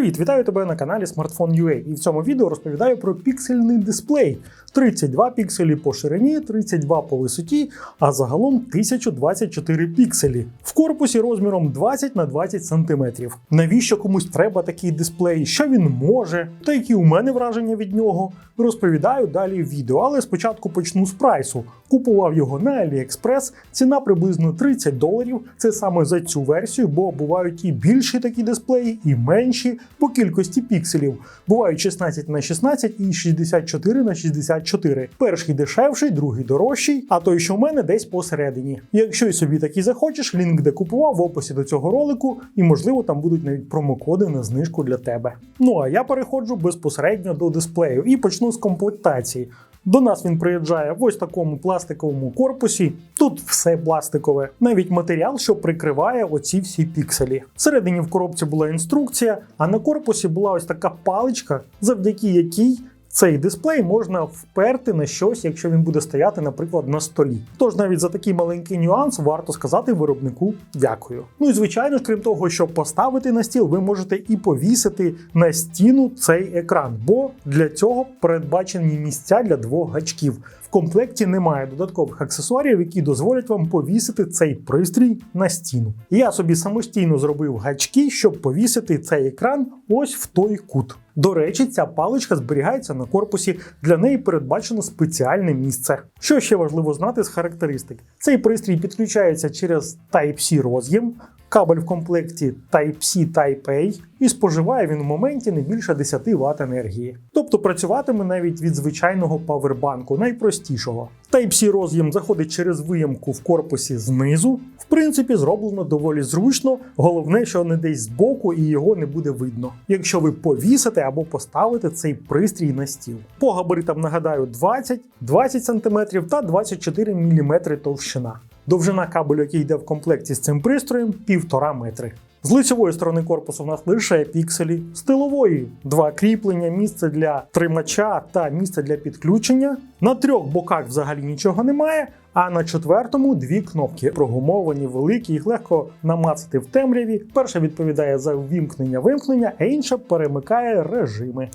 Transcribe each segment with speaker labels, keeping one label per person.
Speaker 1: Привіт, вітаю тебе на каналі Smartphone.ua і в цьому відео розповідаю про піксельний дисплей. 32 пікселі по ширині, 32 по висоті, а загалом 1024 пікселі. В корпусі розміром 20 на 20 см. Навіщо комусь треба такий дисплей? Що він може? Та які у мене враження від нього? Розповідаю далі в відео, але спочатку почну з прайсу. Купував його на AliExpress, ціна приблизно 30 доларів. Це саме за цю версію, бо бувають і більші такі дисплеї, і менші по кількості пікселів. Бувають 16 на 16 і 64 на 64. Перший дешевший, другий дорожчий, а той, що в мене, десь посередині. Якщо і собі такий захочеш, лінк, де купував в описі до цього ролику, і можливо там будуть навіть промокоди на знижку для тебе. Ну а я переходжу безпосередньо до дисплею і почну з комплектації. До нас він приїжджає в ось такому пластиковому корпусі. Тут все пластикове, навіть матеріал, що прикриває оці всі пікселі. Всередині в коробці була інструкція, а на корпусі була ось така паличка, завдяки якій цей дисплей можна вперти на щось, якщо він буде стояти, наприклад, на столі. Тож навіть за такий маленький нюанс варто сказати виробнику дякую. Ну і звичайно крім того, щоб поставити на стіл, ви можете і повісити на стіну цей екран, бо для цього передбачені місця для двох гачків. В комплекті немає додаткових аксесуарів, які дозволять вам повісити цей пристрій на стіну. Я собі самостійно зробив гачки, щоб повісити цей екран ось в той кут. До речі, ця паличка зберігається на корпусі, для неї передбачено спеціальне місце. Що ще важливо знати з характеристик? Цей пристрій підключається через Type-C роз'єм, кабель в комплекті Type-C Type-A, і споживає він в моменті не більше 10 Вт енергії. Тобто працюватиме навіть від звичайного павербанку, найпростішого. Type-C роз'єм заходить через виямку в корпусі знизу. В принципі, зроблено доволі зручно. Головне, що не десь збоку і його не буде видно, якщо ви повісите або поставите цей пристрій на стіл. По габаритам нагадаю 20, 20 см та 24 мм товщина. Довжина кабелю, який йде в комплекті з цим пристроєм, 1,5 метри. З лицевої сторони корпусу в нас лише пікселі, з тилової два кріплення, місце для тримача та місце для підключення. На трьох боках взагалі нічого немає, а на четвертому дві кнопки прогумовані, великі, їх легко намацати в темряві. Перша відповідає за ввімкнення-вимкнення, а інша перемикає режими.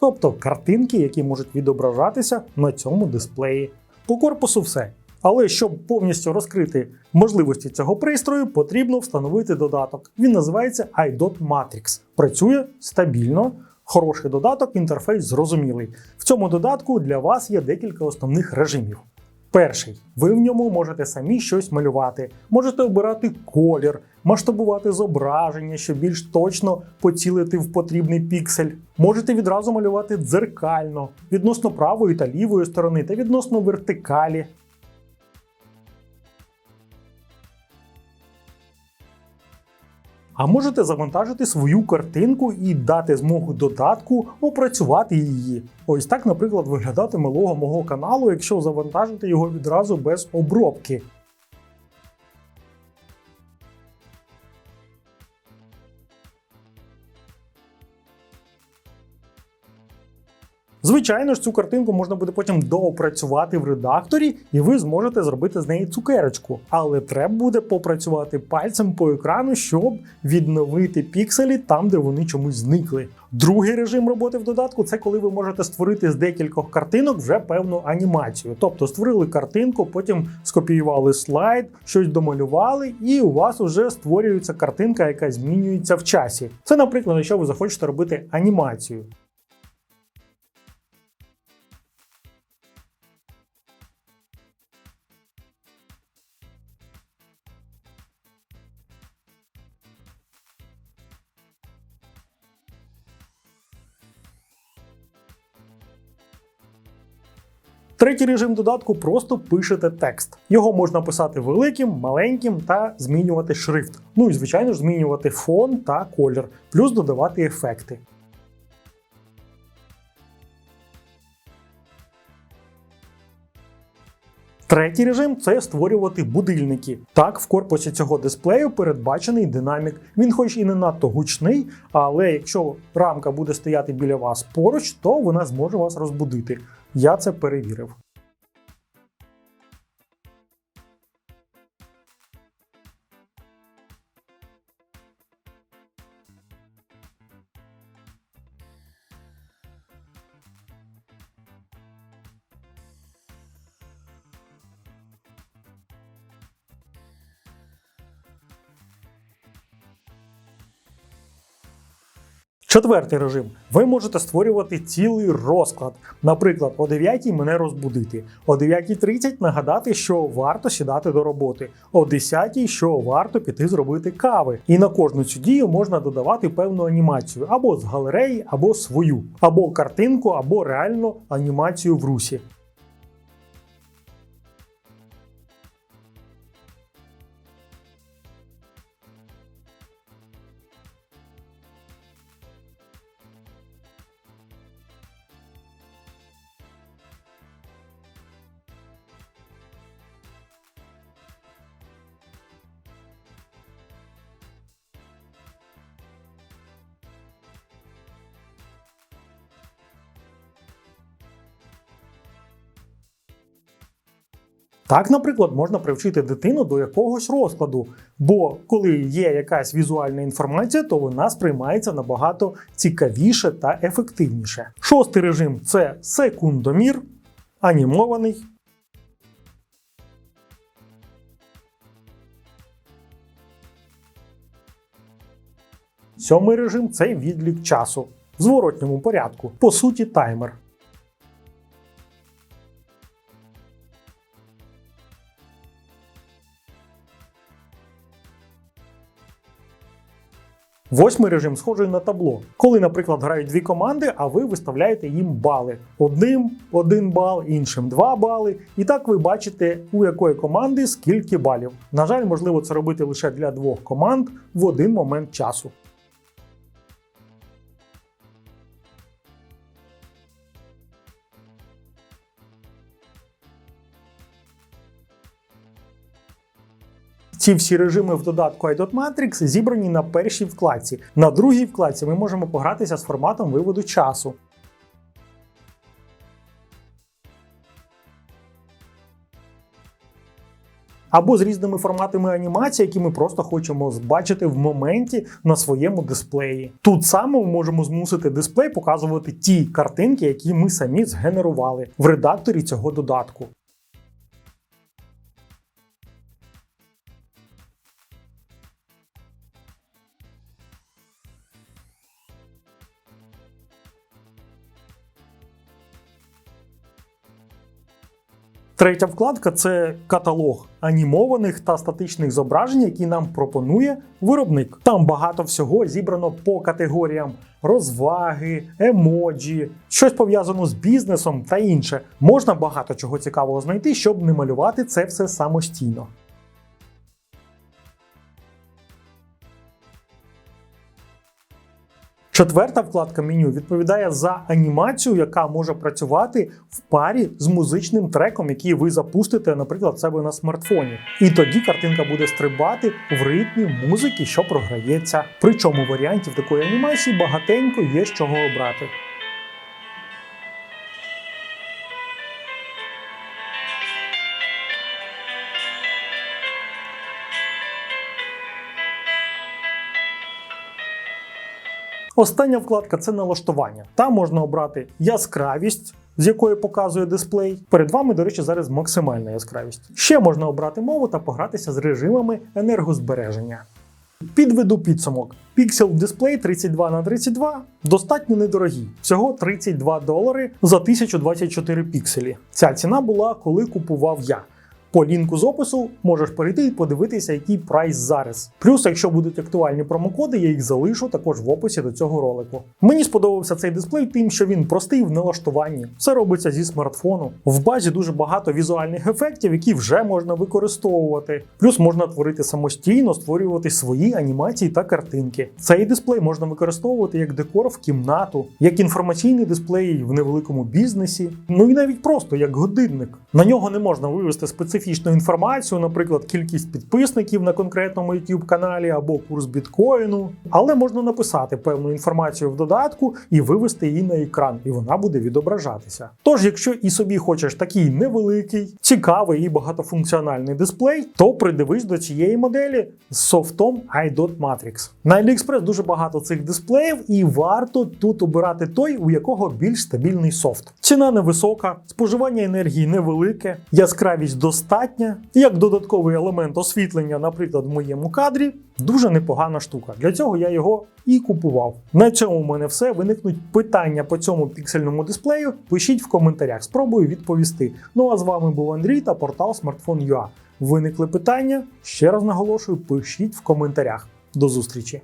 Speaker 1: Тобто картинки, які можуть відображатися на цьому дисплеї. По корпусу все. Але щоб повністю розкрити можливості цього пристрою, потрібно встановити додаток. Він називається iDot Matrix. Працює стабільно, хороший додаток, інтерфейс зрозумілий. В цьому додатку для вас є декілька основних режимів. Перший, ви в ньому можете самі щось малювати, можете обирати колір, масштабувати зображення, щоб більш точно поцілити в потрібний піксель. Можете відразу малювати дзеркально, відносно правої та лівої сторони та відносно вертикалі. А можете завантажити свою картинку і дати змогу додатку опрацювати її. Ось так, наприклад, виглядатиме лого мого каналу, якщо завантажити його відразу без обробки. Звичайно ж, цю картинку можна буде потім доопрацювати в редакторі, і ви зможете зробити з неї цукерочку. Але треба буде попрацювати пальцем по екрану, щоб відновити пікселі там, де вони чомусь зникли. Другий режим роботи в додатку це коли ви можете створити з декількох картинок вже певну анімацію. Тобто створили картинку, потім скопіювали слайд, щось домалювали, і у вас вже створюється картинка, яка змінюється в часі. Це, наприклад, якщо ви захочете робити анімацію. Третій режим додатку просто пишете текст. Його можна писати великим, маленьким та змінювати шрифт. Ну і звичайно ж змінювати фон та колір, плюс додавати ефекти. Третій режим це створювати будильники. Так, в корпусі цього дисплею передбачений динамік. Він, хоч і не надто гучний, але якщо рамка буде стояти біля вас поруч, то вона зможе вас розбудити. Я це перевірив. Четвертий режим. Ви можете створювати цілий розклад. Наприклад, о 9 мене розбудити, о 9.30 нагадати, що варто сідати до роботи, о 10 що варто піти зробити кави. І на кожну цю дію можна додавати певну анімацію або з галереї, або свою, або картинку, або реально анімацію в русі. Так, наприклад, можна привчити дитину до якогось розкладу, бо коли є якась візуальна інформація, то вона сприймається набагато цікавіше та ефективніше. Шостий режим це секундомір, анімований. Сьомий режим це відлік часу в зворотньому порядку, по суті, таймер. Восьмий режим схожий на табло. Коли, наприклад, грають дві команди, а ви виставляєте їм бали. Одним один бал, іншим два бали. І так ви бачите, у якої команди скільки балів. На жаль, можливо це робити лише для двох команд в один момент часу. Ці всі режими в додатку iDot Matrix зібрані на першій вкладці. На другій вкладці ми можемо погратися з форматом виводу часу. Або з різними форматами анімації, які ми просто хочемо бачити в моменті на своєму дисплеї. Тут саме ми можемо змусити дисплей показувати ті картинки, які ми самі згенерували в редакторі цього додатку. Третя вкладка це каталог анімованих та статичних зображень, які нам пропонує виробник. Там багато всього зібрано по категоріям розваги, емоджі, щось пов'язано з бізнесом та інше. Можна багато чого цікавого знайти, щоб не малювати це все самостійно. Четверта вкладка меню відповідає за анімацію, яка може працювати в парі з музичним треком, який ви запустите, наприклад, себе на смартфоні. І тоді картинка буде стрибати в ритмі музики, що програється. Причому варіантів такої анімації багатенько є з чого обрати. Остання вкладка це налаштування. Там можна обрати яскравість, з якої показує дисплей. Перед вами, до речі, зараз максимальна яскравість. Ще можна обрати мову та погратися з режимами енергозбереження. Підведу підсумок. Pixel Display 32 на 32 достатньо недорогі, всього 32 долари за 1024 пікселі. Ця ціна була, коли купував я. По лінку з опису можеш перейти і подивитися, який прайс зараз. Плюс, якщо будуть актуальні промокоди, я їх залишу також в описі до цього ролику. Мені сподобався цей дисплей, тим, що він простий в налаштуванні. Все робиться зі смартфону. В базі дуже багато візуальних ефектів, які вже можна використовувати. Плюс можна творити самостійно, створювати свої анімації та картинки. Цей дисплей можна використовувати як декор в кімнату, як інформаційний дисплей в невеликому бізнесі, ну і навіть просто як годинник. На нього не можна вивести специфічні специфічну інформацію, наприклад, кількість підписників на конкретному youtube каналі або курс біткоїну, але можна написати певну інформацію в додатку і вивести її на екран, і вона буде відображатися. Тож, якщо і собі хочеш такий невеликий, цікавий і багатофункціональний дисплей, то придивись до цієї моделі з софтом iDot Matrix. На AliExpress дуже багато цих дисплеїв, і варто тут обирати той, у якого більш стабільний софт. Ціна невисока, споживання енергії невелике, яскравість достатня достатня. Як додатковий елемент освітлення, наприклад, в моєму кадрі, дуже непогана штука. Для цього я його і купував. На цьому у мене все. Виникнуть питання по цьому піксельному дисплею. Пишіть в коментарях, спробую відповісти. Ну а з вами був Андрій та портал Smartphone.ua. Виникли питання? Ще раз наголошую, пишіть в коментарях. До зустрічі!